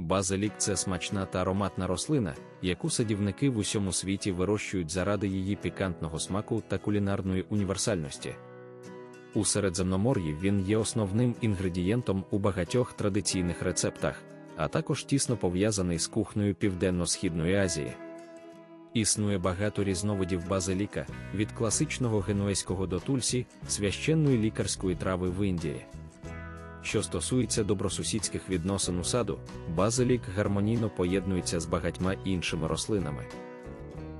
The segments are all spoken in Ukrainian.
Базилік це смачна та ароматна рослина, яку садівники в усьому світі вирощують заради її пікантного смаку та кулінарної універсальності. У Середземномор'ї він є основним інгредієнтом у багатьох традиційних рецептах, а також тісно пов'язаний з кухнею Південно-Східної Азії. Існує багато різновидів базиліка, від класичного генуезького до тульсі, священної лікарської трави в Індії. Що стосується добросусідських відносин у саду, базилік гармонійно поєднується з багатьма іншими рослинами.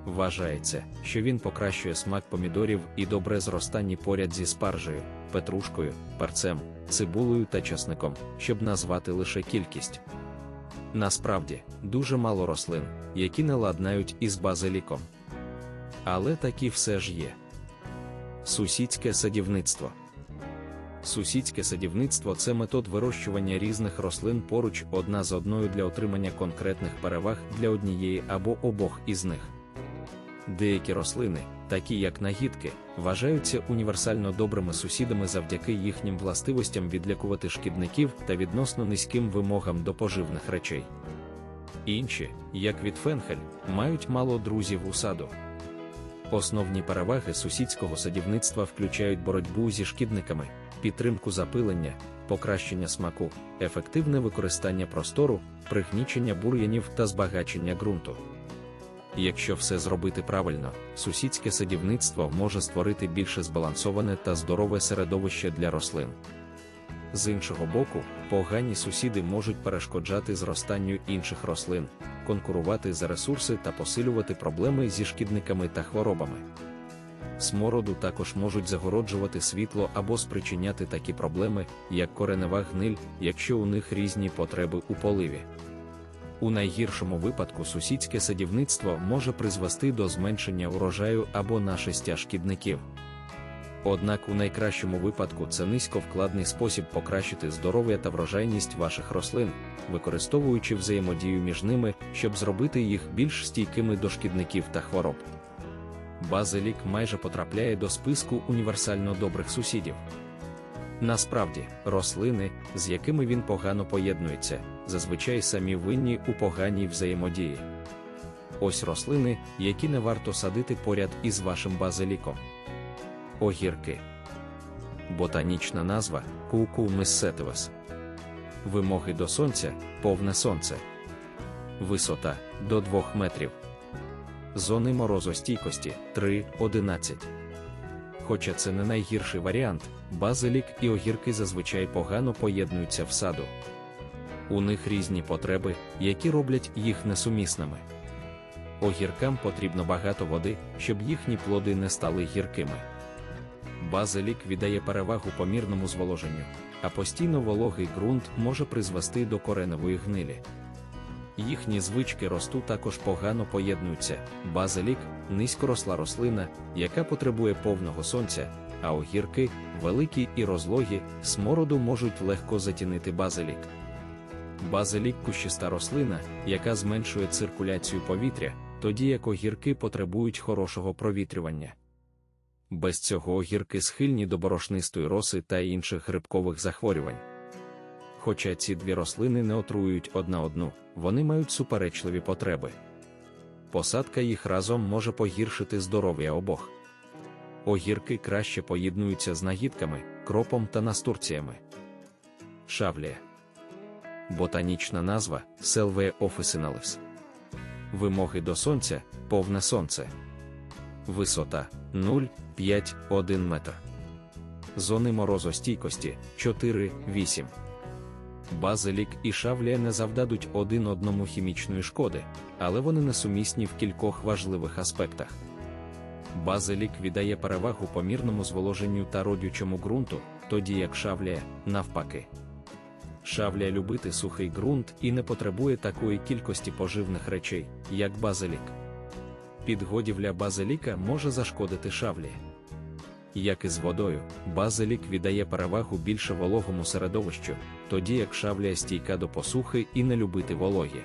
Вважається, що він покращує смак помідорів і добре зростання поряд зі спаржею, петрушкою, перцем, цибулею та часником, щоб назвати лише кількість. Насправді, дуже мало рослин, які не ладнають із базиліком. Але такі все ж є. Сусідське садівництво. Сусідське садівництво це метод вирощування різних рослин поруч одна з одною для отримання конкретних переваг для однієї або обох із них. Деякі рослини, такі як нагідки, вважаються універсально добрими сусідами завдяки їхнім властивостям відлякувати шкідників та відносно низьким вимогам до поживних речей. Інші, як від фенхель, мають мало друзів у саду. Основні переваги сусідського садівництва включають боротьбу зі шкідниками, підтримку запилення, покращення смаку, ефективне використання простору, пригнічення бур'янів та збагачення ґрунту. Якщо все зробити правильно, сусідське садівництво може створити більше збалансоване та здорове середовище для рослин. З іншого боку, погані сусіди можуть перешкоджати зростанню інших рослин, конкурувати за ресурси та посилювати проблеми зі шкідниками та хворобами. Смороду також можуть загороджувати світло або спричиняти такі проблеми, як коренева гниль, якщо у них різні потреби у поливі. У найгіршому випадку сусідське садівництво може призвести до зменшення урожаю або нашестя шкідників. Однак у найкращому випадку це низьковкладний спосіб покращити здоров'я та врожайність ваших рослин, використовуючи взаємодію між ними, щоб зробити їх більш стійкими до шкідників та хвороб. Базилік майже потрапляє до списку універсально добрих сусідів. Насправді, рослини, з якими він погано поєднується, зазвичай самі винні у поганій взаємодії. Ось рослини, які не варто садити поряд із вашим базиліком. Огірки. Ботанічна назва Cucumis sativus. Вимоги до сонця повне сонце. Висота до 2 метрів. Зони морозостійкості 3-11. Хоча це не найгірший варіант, базилік і огірки зазвичай погано поєднуються в саду. У них різні потреби, які роблять їх несумісними. Огіркам потрібно багато води, щоб їхні плоди не стали гіркими. Базилік віддає перевагу помірному зволоженню, а постійно вологий ґрунт може призвести до кореневої гнилі. Їхні звички росту також погано поєднуються. Базилік низькоросла рослина, яка потребує повного сонця, а огірки, великі і розлогі, смороду можуть легко затінити базилік. Базилік кущиста рослина, яка зменшує циркуляцію повітря, тоді як огірки потребують хорошого провітрювання. Без цього огірки схильні до борошнистої роси та інших грибкових захворювань. Хоча ці дві рослини не отруюють одна одну, вони мають суперечливі потреби. Посадка їх разом може погіршити здоров'я обох. Огірки краще поєднуються з нагідками, кропом та настурціями. Шавлія. Ботанічна назва Selvae officinalis. Вимоги до сонця повне сонце. Висота 0,5-1 метр. Зони морозостійкості 4-8. Базилік і шавлія не завдадуть один одному хімічної шкоди, але вони несумісні в кількох важливих аспектах. Базилік віддає перевагу помірному зволоженню та родючому ґрунту, тоді як шавлія навпаки. Шавлія любити сухий ґрунт і не потребує такої кількості поживних речей, як базилік. Підгодівля базиліка може зашкодити шавлі. Як і з водою, базилік віддає перевагу більше вологому середовищу, тоді як шавлія стійка до посухи і не любити вологі.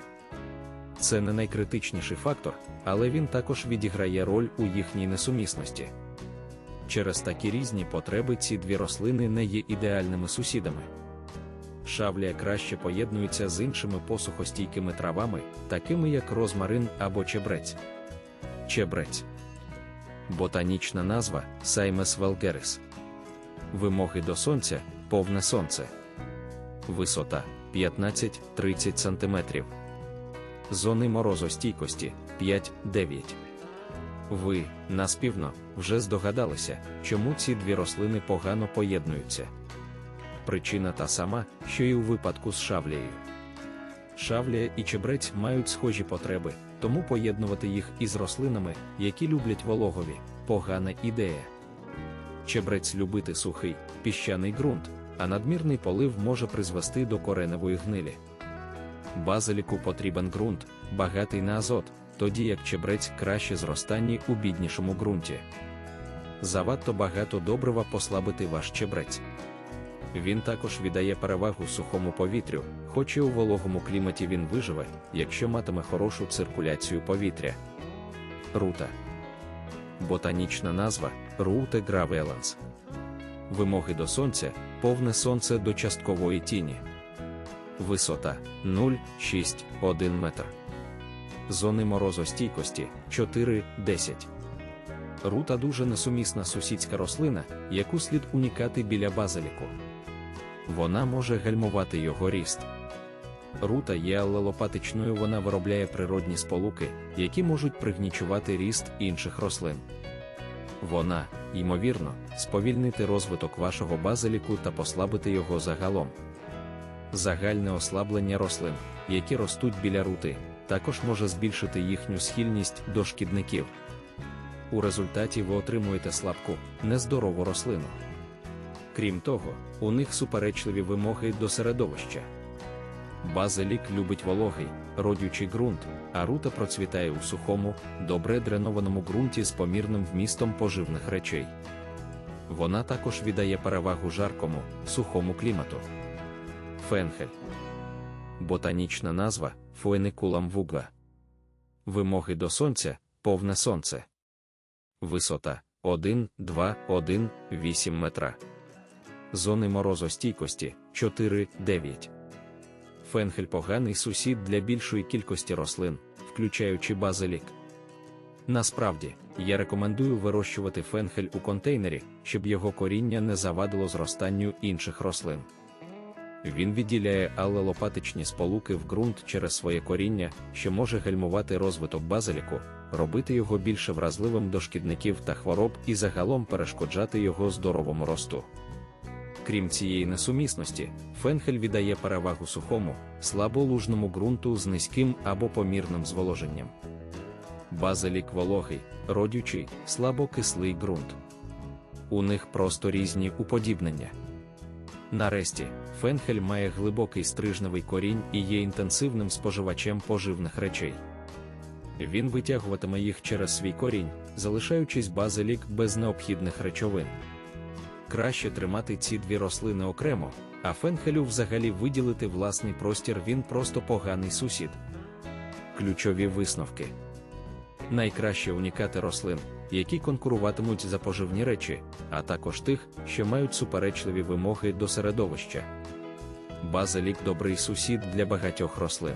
Це не найкритичніший фактор, але він також відіграє роль у їхній несумісності. Через такі різні потреби ці дві рослини не є ідеальними сусідами. шавлія краще поєднується з іншими посухостійкими травами, такими як розмарин або чебрець. Чебрець. Ботанічна назва Саймес велгерис. Вимоги до сонця повне сонце. Висота 15-30 см. Зони морозостійкості 5-9. Ви, наспівно, вже здогадалися, чому ці дві рослини погано поєднуються. Причина та сама, що і у випадку з шавлею. Шавлія і чебрець мають схожі потреби, тому поєднувати їх із рослинами, які люблять вологові, погана ідея. Чебрець любити сухий, піщаний ґрунт, а надмірний полив може призвести до кореневої гнилі. Базиліку потрібен ґрунт, багатий на азот, тоді як чебрець краще зростанні у біднішому ґрунті. Завадто багато добрива послабити ваш чебрець. Він також віддає перевагу сухому повітрю, хоч і у вологому кліматі він виживе, якщо матиме хорошу циркуляцію повітря. Рута. Ботанічна назва Руте гравеланс. Вимоги до сонця повне сонце до часткової тіні. Висота 0,6-1 метр. Зони морозостійкості 4-10. Рута дуже несумісна сусідська рослина, яку слід унікати біля базиліку. Вона може гальмувати його ріст. Рута є алелопатичною, вона виробляє природні сполуки, які можуть пригнічувати ріст інших рослин. Вона, ймовірно, сповільнити розвиток вашого базиліку та послабити його загалом. Загальне ослаблення рослин, які ростуть біля рути, також може збільшити їхню схильність до шкідників. У результаті ви отримуєте слабку, нездорову рослину. Крім того, у них суперечливі вимоги до середовища. Базилік любить вологий, родючий ґрунт, а рута процвітає у сухому, добре дренованому ґрунті з помірним вмістом поживних речей. Вона також віддає перевагу жаркому, сухому клімату. Фенхель. Ботанічна назва Фуеникулам вугла. Вимоги до сонця повне сонце. Висота 1, 2, 1, 8 метра. Зони морозостійкості 4, 9. Фенхель поганий сусід для більшої кількості рослин, включаючи базилік. Насправді, я рекомендую вирощувати фенхель у контейнері, щоб його коріння не завадило зростанню інших рослин. Він відділяє алелопатичні сполуки в ґрунт через своє коріння, що може гальмувати розвиток базиліку, робити його більше вразливим до шкідників та хвороб і загалом перешкоджати його здоровому росту. Крім цієї несумісності, фенхель віддає перевагу сухому, слаболужному ґрунту з низьким або помірним зволоженням. Базилік вологий, родючий, слабокислий ґрунт. У них просто різні уподібнення. Нарешті, фенхель має глибокий стрижневий корінь і є інтенсивним споживачем поживних речей. Він витягуватиме їх через свій корінь, залишаючись базилік без необхідних речовин. Краще тримати ці дві рослини окремо, а фенхелю взагалі виділити власний простір він просто поганий сусід. Ключові висновки найкраще унікати рослин, які конкуруватимуть за поживні речі, а також тих, що мають суперечливі вимоги до середовища. Базилік добрий сусід для багатьох рослин.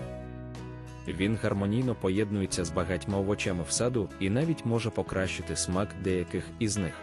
Він гармонійно поєднується з багатьма овочами в саду і навіть може покращити смак деяких із них.